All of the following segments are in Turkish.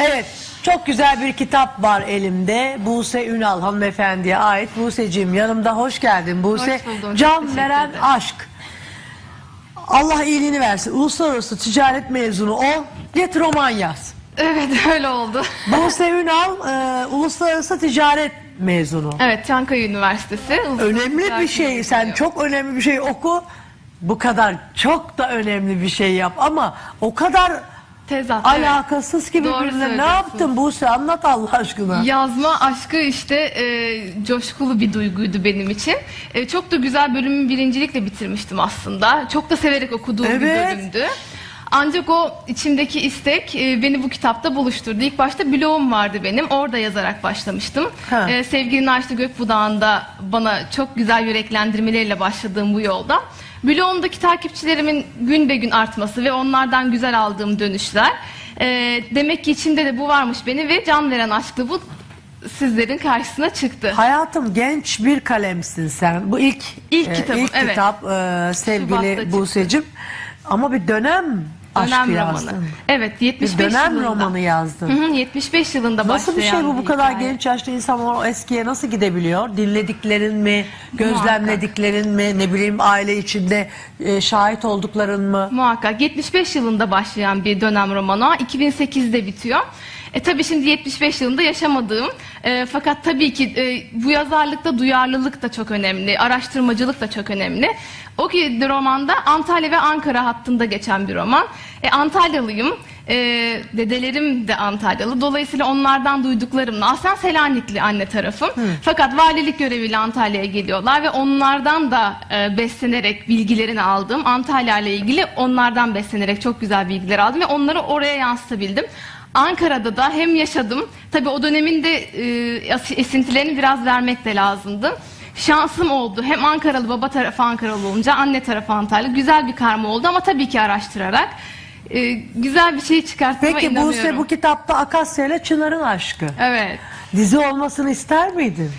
Evet, çok güzel bir kitap var elimde. Buse Ünal hanımefendiye ait. Buse'cim yanımda hoş geldin. Buse, Hoş buldum, çok Can teşekkür veren ederim. aşk. Allah iyiliğini versin. Uluslararası ticaret mezunu ol. Git roman yaz. Evet öyle oldu. Buse Ünal e, uluslararası ticaret mezunu. Evet Çankaya Üniversitesi. Önemli bir şey. Sen çok önemli bir şey oku. Bu kadar çok da önemli bir şey yap ama o kadar Tezat. alakasız ki Doğru birbirine. Ne söylüyorsun. yaptın Buse? Anlat Allah aşkına. Yazma aşkı işte e, coşkulu bir duyguydu benim için. E, çok da güzel bölümü birincilikle bitirmiştim aslında. Çok da severek okuduğum bir Evet. bölümdü. Ancak o içimdeki istek e, beni bu kitapta buluşturdu. İlk başta blogum vardı benim. Orada yazarak başlamıştım. Ha. E, sevgili Naşlı Gökbudağ'ın bana çok güzel yüreklendirmeleriyle başladığım bu yolda. Blogumdaki takipçilerimin gün be gün artması ve onlardan güzel aldığım dönüşler. e, demek ki içimde de bu varmış beni ve can veren aşklı bu sizlerin karşısına çıktı. Hayatım genç bir kalemsin sen. Bu ilk İlk kitabım, ilk evet. kitap e, Şubat'ta sevgili çıktı. Buse'cim. Ama bir dönem, aşkı Dönem yazdın. romanı. Evet Bir 75 dönem yılında. romanı yazdın. Hı hı, 75 yılında Nasıl bir şey başlayan bu bu kadar hikaye. genç yaşta insanlar o eskiye nasıl gidebiliyor? Dinlediklerin mi, gözlemlediklerin mi, ne bileyim aile içinde e, şahit oldukların mı? Muhakkak 75 yılında başlayan bir dönem romanı o. 2008'de bitiyor. E tabii şimdi 75 yılında yaşamadığım e, fakat tabii ki e, bu yazarlıkta duyarlılık da çok önemli, araştırmacılık da çok önemli. O ki romanda Antalya ve Ankara hattında geçen bir roman. E, Antalyalıyım, e, dedelerim de Antalyalı. Dolayısıyla onlardan duyduklarımla, aslen Selanikli anne tarafım. Fakat valilik göreviyle Antalya'ya geliyorlar ve onlardan da e, beslenerek bilgilerini aldım. Antalya ile ilgili onlardan beslenerek çok güzel bilgiler aldım ve onları oraya yansıtabildim. Ankara'da da hem yaşadım, tabii o dönemin de e, esintilerini biraz vermek de lazımdı. Şansım oldu. Hem Ankaralı baba tarafı Ankaralı olunca anne tarafı Antalya. Güzel bir karma oldu ama tabii ki araştırarak e, güzel bir şey çıkarttığıma Peki inanıyorum. Buse bu kitapta Akasya ile Çınar'ın aşkı. Evet. Dizi olmasını ister miydin?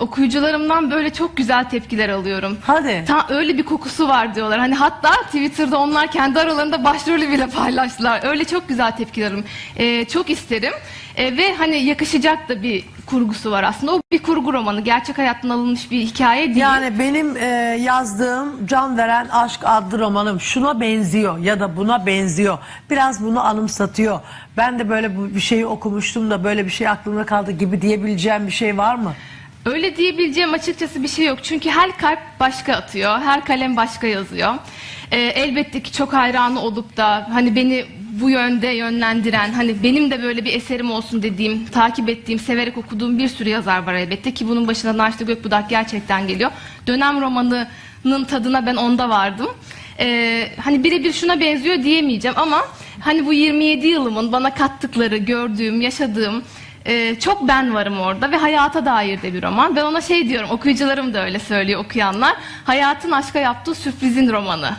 Okuyucularımdan böyle çok güzel tepkiler alıyorum. Hadi. Ta öyle bir kokusu var diyorlar. Hani hatta Twitter'da onlar kendi aralarında başrolü bile paylaştılar. Öyle çok güzel tepkiler alıyorum. Ee, çok isterim. Ee, ve hani yakışacak da bir kurgusu var aslında. O bir kurgu romanı. Gerçek hayattan alınmış bir hikaye değil. Yani benim e, yazdığım Can Veren Aşk adlı romanım şuna benziyor ya da buna benziyor. Biraz bunu anımsatıyor. Ben de böyle bu- bir şeyi okumuştum da böyle bir şey aklımda kaldı gibi diyebileceğim bir şey var mı? Öyle diyebileceğim açıkçası bir şey yok. Çünkü her kalp başka atıyor, her kalem başka yazıyor. Ee, elbette ki çok hayranı olup da hani beni bu yönde yönlendiren, hani benim de böyle bir eserim olsun dediğim, takip ettiğim, severek okuduğum bir sürü yazar var elbette ki bunun başına Naşlı Gökbudak gerçekten geliyor. Dönem romanının tadına ben onda vardım. Ee, hani birebir şuna benziyor diyemeyeceğim ama hani bu 27 yılımın bana kattıkları, gördüğüm, yaşadığım ee, çok ben varım orada ve hayata dair de bir roman. Ben ona şey diyorum, okuyucularım da öyle söylüyor okuyanlar. Hayatın aşka yaptığı sürprizin romanı.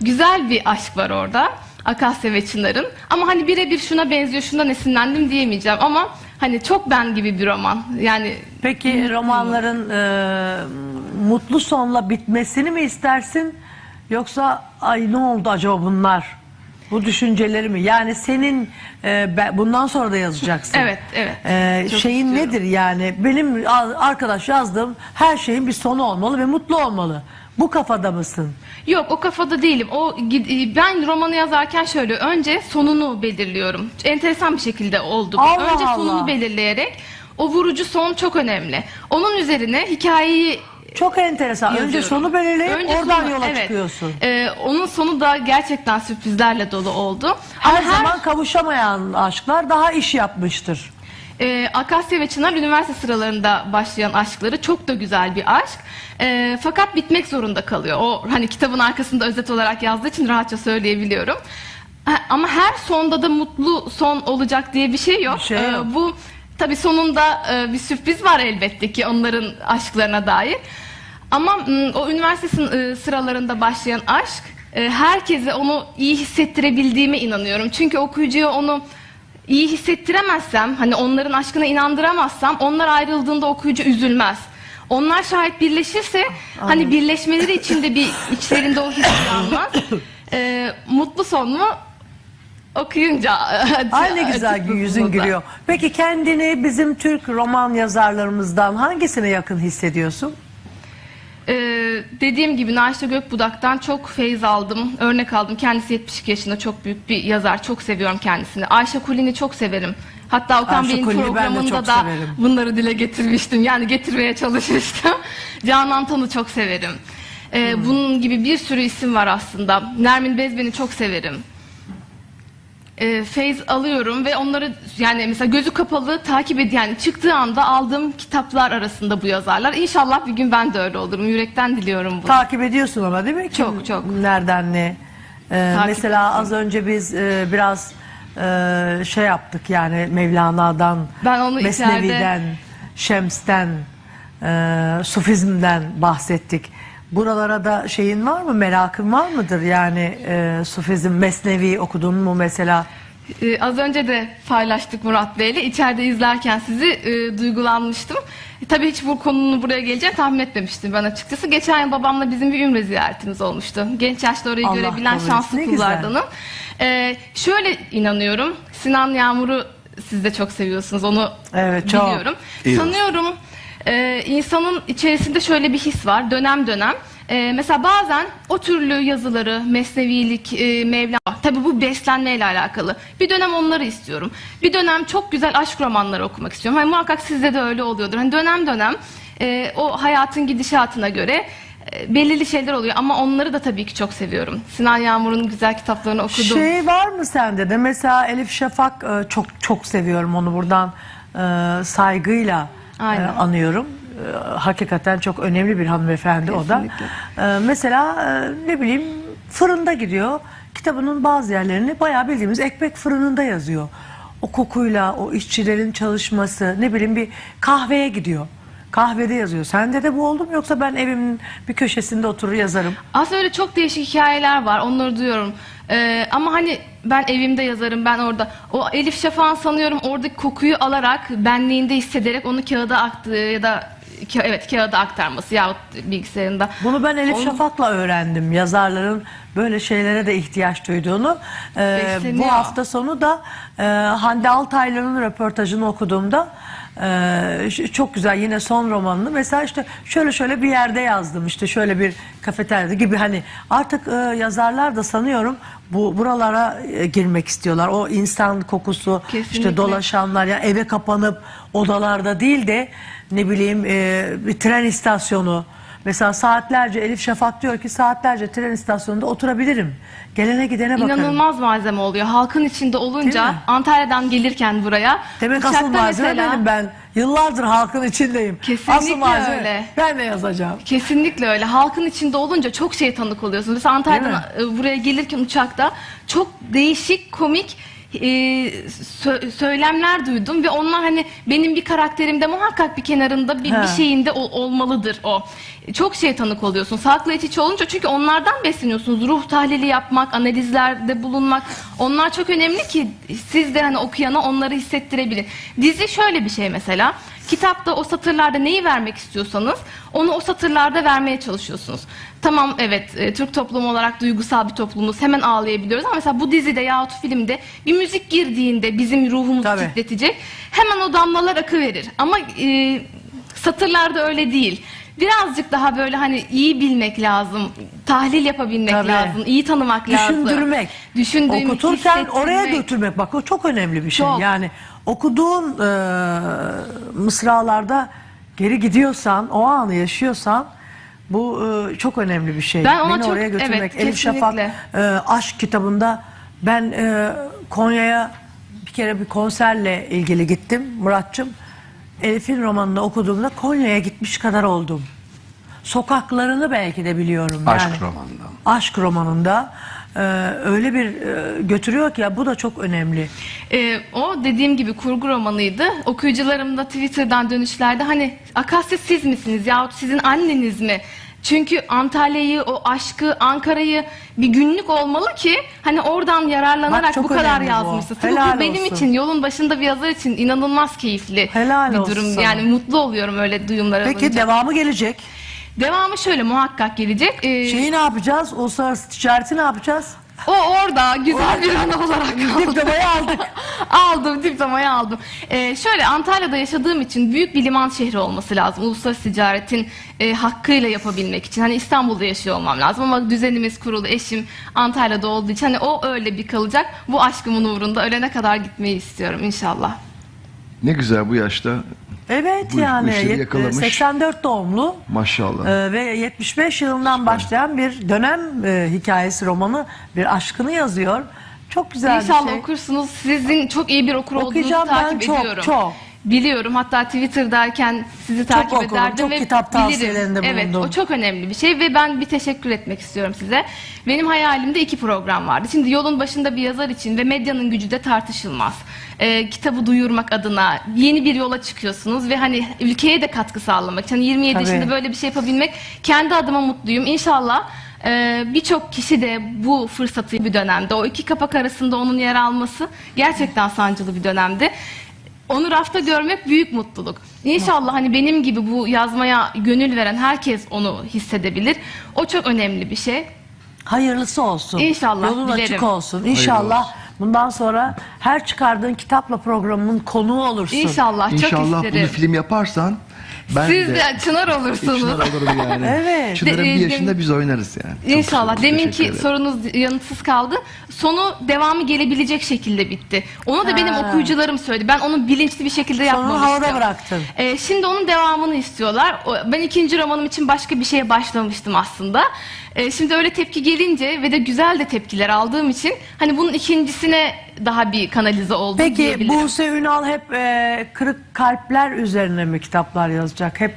Güzel bir aşk var orada. Akasya ve Çınar'ın. Ama hani birebir şuna benziyor, şundan esinlendim diyemeyeceğim. Ama hani çok ben gibi bir roman. Yani Peki romanların e, mutlu sonla bitmesini mi istersin? Yoksa ay ne oldu acaba bunlar? Bu düşünceleri mi? Yani senin e, ben- bundan sonra da yazacaksın. Evet, evet. E, Çok şeyin istiyorum. nedir yani? Benim a- arkadaş yazdığım her şeyin bir sonu olmalı ve mutlu olmalı. Bu kafada mısın? Yok o kafada değilim. O gid- ben romanı yazarken şöyle önce sonunu belirliyorum. Enteresan bir şekilde oldu. bu. Allah önce sonunu Allah. belirleyerek o vurucu son çok önemli. Onun üzerine hikayeyi Çok enteresan. Önce yazıyorum. sonu belirleyip Önce oradan sonu- yola evet. çıkıyorsun. Ee, onun sonu da gerçekten sürprizlerle dolu oldu. Her, Ama zaman kavuşamayan aşklar daha iş yapmıştır. e, Akasya ve Çınar üniversite sıralarında başlayan aşkları çok da güzel bir aşk. E, fakat bitmek zorunda kalıyor. O hani kitabın arkasında özet olarak yazdığı için rahatça söyleyebiliyorum. Ha, Ama her sonda da mutlu son olacak diye bir şey yok. Bir şey E, yok. bu tabii sonunda e, bir sürpriz var elbette ki onların aşklarına dair. Ama m, o üniversite e, sıralarında başlayan aşk e, herkese onu iyi hissettirebildiğime inanıyorum. Çünkü okuyucuya onu iyi hissettiremezsem, hani onların aşkına inandıramazsam onlar ayrıldığında okuyucu üzülmez. Onlar şayet birleşirse hani birleşmeleri içinde bir içlerinde o his uyanmaz. E, mutlu son mu? okuyunca Ay ne güzel yüzün gülüyor. Peki kendini bizim Türk roman yazarlarımızdan hangisine yakın hissediyorsun? Ee, dediğim gibi Naşe Gökbudak'tan çok feyiz aldım, örnek aldım. Kendisi 72 yaşında çok büyük bir yazar. Çok seviyorum kendisini. Ayşe Kulin'i çok severim. Hatta Okan Ayşe Bey'in Kulin'i programında da severim. bunları dile getirmiştim. Yani getirmeye çalışmıştım. Canan Tan'ı çok severim. Ee, Hmm. Bunun gibi bir sürü isim var aslında. Nermin Bezben'i çok severim. E, feyz alıyorum ve onları yani mesela gözü kapalı takip ed yani çıktığı anda aldığım kitaplar arasında bu yazarlar. İnşallah bir gün ben de öyle olurum. Yürekten diliyorum bunu. Takip ediyorsun ama değil mi? Kim, Çok, çok. Nereden ne? Ee, Takip mesela ediyorum. az önce biz e, biraz e, şey yaptık yani Mevlana'dan, Ben onu Mesnevi'den, Şems'ten, e, Sufizm'den bahsettik. Buralara da şeyin var mı? Merakın var mıdır? Yani e, Sufizm, Mesnevi okudun mu mesela? Ee, az önce de paylaştık Murat Bey'le. İçeride izlerken sizi e, duygulanmıştım. E, tabii hiç bu konunun buraya geleceğini tahmin etmemiştim ben açıkçası. Geçen yıl babamla bizim bir ümre ziyaretimiz olmuştu. Genç yaşta orayı Allah görebilen kabul şanslı etsin. Ne güzel. kullardanım. Ee, şöyle inanıyorum. Sinan Yağmur'u siz de çok seviyorsunuz. Onu Evet, çok. biliyorum. İyi Sanıyorum e, insanın içerisinde şöyle bir his var. Dönem dönem. E, mesela bazen o türlü yazıları, mesnevilik, e, Mevlana, tabii bu beslenmeyle alakalı. Bir dönem onları istiyorum. Bir dönem çok güzel aşk romanları okumak istiyorum. Hani muhakkak sizde de öyle oluyordur. Hani dönem dönem e, o hayatın gidişatına göre e, belirli şeyler oluyor. Ama onları da tabii ki çok seviyorum. Sinan Yağmur'un güzel kitaplarını okudum. Şey var mı sende de? Mesela Elif Şafak e, çok çok seviyorum onu buradan e, saygıyla Aynen. anıyorum. E, hakikaten çok önemli bir hanımefendi o da. E, mesela e, ne bileyim fırında gidiyor. Kitabının bazı yerlerini bayağı bildiğimiz ekmek fırınında yazıyor. O kokuyla, o işçilerin çalışması, ne bileyim bir kahveye gidiyor. Kahvede yazıyor. Sende de bu oldu mu yoksa ben evimin bir köşesinde oturur yazarım. Aslında öyle çok değişik hikayeler var. Onları duyuyorum. Ee, ama hani ben evimde yazarım, ben orada. O Elif Şafak'ın sanıyorum oradaki kokuyu alarak, benliğinde hissederek onu kağıda aktığı ya da ka- evet kağıda aktarması yahut bilgisayarında. Bunu ben Elif Onu- Şafak'la öğrendim. Yazarların böyle şeylere de ihtiyaç duyduğunu. Ee, Besleniyor. bu hafta sonu da e, Hande Altaylı'nın röportajını okuduğumda e, ş- çok güzel yine son romanını mesela işte şöyle şöyle bir yerde yazdım işte şöyle bir kafeteryada gibi hani artık e, yazarlar da sanıyorum bu buralara e, girmek istiyorlar. O insan kokusu işte Kesinlikle. dolaşanlar ya eve kapanıp odalarda değil de ne bileyim e, bir tren istasyonu Mesela saatlerce Elif Şafak diyor ki saatlerce tren istasyonunda oturabilirim. Gelene gidene bakarım. İnanılmaz malzeme oluyor. Halkın içinde Değil olunca mi? Antalya'dan gelirken buraya Demek uçakta asıl malzeme mesela- benim ben. Yıllardır halkın içindeyim. Kesinlikle asıl malzeme öyle. ben de yazacağım. Kesinlikle öyle. Halkın içinde olunca çok şey tanık oluyorsun. Mesela Antalya'dan e, buraya gelirken uçakta çok değişik, komik e, sö- söylemler duydum ve onlar hani benim bir karakterimde muhakkak bir kenarında bir, Ha. bir şeyinde ol- olmalıdır o. Çok şey tanık oluyorsun. Sağlıklı iç içe olunca çünkü onlardan besleniyorsunuz. Ruh tahlili yapmak, analizlerde bulunmak. Onlar çok önemli ki siz de hani okuyana onları hissettirebilin. Dizi şöyle bir şey mesela. Kitapta o satırlarda neyi vermek istiyorsanız onu o satırlarda vermeye çalışıyorsunuz. Tamam evet e, Türk toplumu olarak duygusal bir toplumuz hemen ağlayabiliyoruz ama mesela bu dizide yahut filmde bir müzik girdiğinde bizim ruhumuzu Tabii. titretecek hemen o damlalar akı verir. Ama e, satırlarda öyle değil. Birazcık daha böyle hani iyi bilmek lazım, tahlil yapabilmek Tabii. lazım, iyi tanımak lazım. Düşündürmek. Düşündürmek, Okuturken oraya götürmek. Bak o çok önemli bir şey. Çok. Yani okuduğun e, mısralarda geri gidiyorsan, o anı yaşıyorsan bu e, çok önemli bir şey. Ben ona Beni çok- oraya götürmek. evet, Elif Şafak e, aşk kitabında ben e, Konya'ya bir kere bir konserle ilgili gittim Muratçım. Elif'in romanını okuduğumda Konya'ya gitmiş kadar oldum. Sokaklarını belki de biliyorum. Aşk yani. romanından. Aşk romanında e, öyle bir e, götürüyor ki ya bu da çok önemli. Ee, o dediğim gibi kurgu romanıydı. Okuyucularım da Twitter'dan dönüşlerde hani Akasya siz misiniz yahut sizin anneniz mi? Çünkü Antalya'yı, o aşkı, Ankara'yı bir günlük olmalı ki hani oradan Bak, yararlanarak çok bu kadar önemli bu. Helal bu benim olsun. için, yolun başında bir yazar için inanılmaz keyifli Helal bir olsun durum. sana. Yani mutlu oluyorum öyle duyumlar Peki alınca. devamı gelecek. Devamı şöyle muhakkak gelecek. Ee, Şeyi ne yapacağız? Uluslararası ticareti ne yapacağız? O orada güzel bir ürün olarak kaldı. Diplomayı aldık. aldım, diplomayı aldım. Ee, şöyle Antalya'da yaşadığım için büyük bir liman şehri olması lazım. Uluslararası ticaretin e, hakkıyla yapabilmek için. Hani İstanbul'da yaşıyor olmam lazım ama düzenimiz kurulu, eşim Antalya'da olduğu için hani o öyle bir kalacak. Bu aşkımın uğrunda ölene kadar gitmeyi istiyorum inşallah. Ne güzel bu yaşta Evet Bu- yani işleri yet- yakalamış. 84 doğumlu maşallah. e, ve 75 yılından başlayan bir dönem e, hikayesi romanı bir aşkını yazıyor. Çok güzel İnşallah bir şey. okursunuz. Sizin çok iyi bir okur olduğunuzu Okuyacağım ben takip çok, ediyorum. çok. Biliyorum. Hatta Twitter'dayken sizi takip okurum, ederdim çok ve kitap bilirim. tavsiyelerinde Evet, bulundum. o çok önemli bir şey ve ben bir teşekkür etmek istiyorum size. Benim hayalimde iki program vardı. Şimdi yolun başında bir yazar için ve medyanın gücü de tartışılmaz. Ee, kitabı duyurmak adına yeni bir yola çıkıyorsunuz ve hani ülkeye de katkı sağlamak için. Hani 27 Tabii. yaşında böyle bir şey yapabilmek kendi adıma mutluyum. İnşallah e, birçok kişi de bu fırsatı bir dönemde o iki kapak arasında onun yer alması gerçekten sancılı bir dönemdi. Onu rafta görmek büyük mutluluk. İnşallah hani benim gibi bu yazmaya gönül veren herkes onu hissedebilir. O çok önemli bir şey. Hayırlısı olsun. İnşallah, Yolun dilerim. açık olsun. İnşallah olsun. bundan sonra her çıkardığın kitapla programının konuğu olursun. İnşallah, çok İnşallah isterim. bunu film yaparsan ben Siz de, çınar olursunuz. Çınar olurum yani. Evet. Çınar'ın bir e, yaşında biz oynarız yani. Çok İnşallah. teşekkür Deminki ederim. sorunuz yanıtsız kaldı. Sonu devamı gelebilecek şekilde bitti. Onu da benim Ha. okuyucularım söyledi. Ben onu bilinçli bir şekilde Sonunu yapmamıştım. havada bıraktın. Ee, şimdi onun devamını istiyorlar. O- Ben ikinci romanım için başka bir şeye başlamıştım aslında. Ee, şimdi öyle tepki gelince ve de güzel de tepkiler aldığım için hani bunun ikincisine daha bir kanalize oldu Peki diyebilirim. Buse Ünal hep e, kırık kalpler üzerine mi kitaplar yazacak? Hep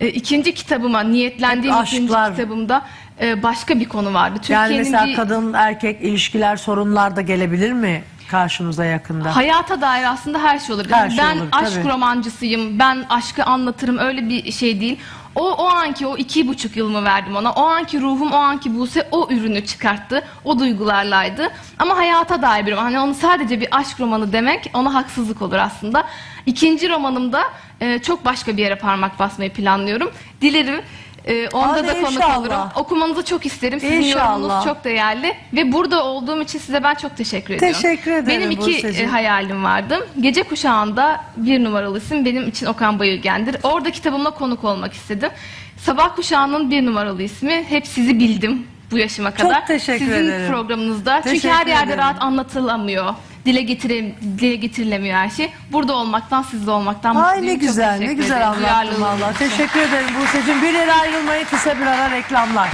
Ee, ikinci kitabıma niyetlendiğim Hep ikinci aşklar. kitabımda e, başka bir konu vardı. yani Türkiye'nin mesela bir- kadın erkek ilişkiler sorunlar da gelebilir mi karşımıza yakında? Hayata dair aslında her şey olabilir. Her şey ben olur, aşk tabii. romancısıyım, ben aşkı anlatırım öyle bir şey değil. O, o anki o iki buçuk yılımı verdim ona. O anki ruhum, o anki Buse o ürünü çıkarttı. O duygularlaydı. Ama hayata dair bir. Hani onu sadece bir aşk romanı demek ona haksızlık olur aslında. İkinci romanımda e, çok başka bir yere parmak basmayı planlıyorum. Dilerim e, onda Hadi da konuk inşallah. olurum. Okumanızı çok isterim. Sizin İnşallah. yorumunuz çok değerli. Ve burada olduğum için size ben çok teşekkür ediyorum. Teşekkür ederim Benim iki e, hayalim vardı. Gece kuşağında bir numaralı isim benim için Okan Bayülgen'dir. Orada kitabımla konuk olmak istedim. Sabah kuşağının bir numaralı ismi hep sizi bildim bu yaşıma kadar. teşekkür Sizin ederim. programınızda. Çünkü Teşekkür her yerde ederim. rahat anlatılamıyor. Dile, getire, dile getirilemiyor her şey. Burada olmaktan, sizde olmaktan Ay mutluyum. ne Çok güzel, ne teşekkür güzel ederim. anlattın Duyarlılığınız valla. için. Teşekkür ederim Buse'cim. Bir yere ayrılmayın kısa bir ara reklamlar.